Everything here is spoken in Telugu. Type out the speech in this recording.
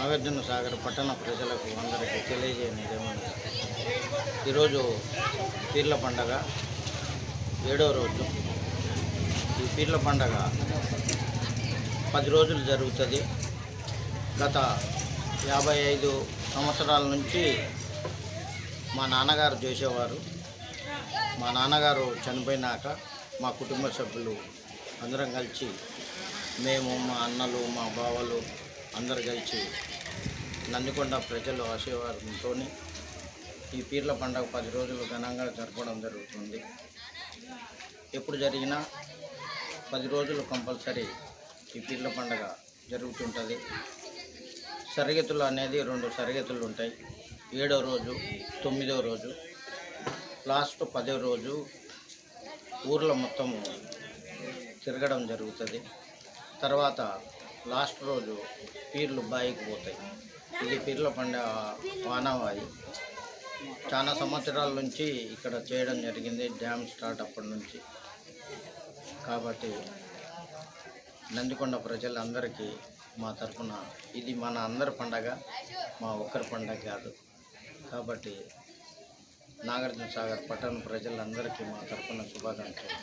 నాగార్జున సాగర్ పట్టణ ప్రజలకు అందరికీ తెలియజేయనిది ఈరోజు పీర్ల పండగ ఏడో రోజు. ఈ పీర్ల పండగ పది రోజులు జరుగుతుంది. గత యాభై ఐదు సంవత్సరాల నుంచి మా నాన్నగారు చేసేవారు. మా నాన్నగారు చనిపోయినాక మా కుటుంబ సభ్యులు అందరం కలిసి మేము మా అన్నలు మా బావలు అందరు కలిసి నందికొండ ప్రజలు ఆశీర్వాదంతో ఈ పీర్ల పండుగ పది రోజులు ఘనంగా జరపడం జరుగుతుంది. ఎప్పుడు జరిగినా పది రోజులు కంపల్సరీ ఈ పీర్ల పండుగ జరుగుతుంటుంది. సరిగతులు అనేది రెండు సరిగతులు ఉంటాయి. ఏడో రోజు తొమ్మిదో రోజు లాస్ట్ పదో రోజు ఊర్లో మొత్తము తిరగడం జరుగుతుంది. తర్వాత లాస్ట్ రోజు పీర్లు బాయికి పోతాయి. ఇది పీర్ల పండే వానవాయి. చాలా సంవత్సరాల నుంచి ఇక్కడ చేయడం జరిగింది డ్యామ్ స్టార్ట్ అప్పటి నుంచి. కాబట్టి నందికొండ ప్రజలందరికీ మా తరఫున ఇది మన అందరి పండగ మా ఒక్కరి పండగ కాదు. కాబట్టి నాగార్జున సాగర్ పట్టణ ప్రజలందరికీ మా తరఫున శుభాకాంక్షలు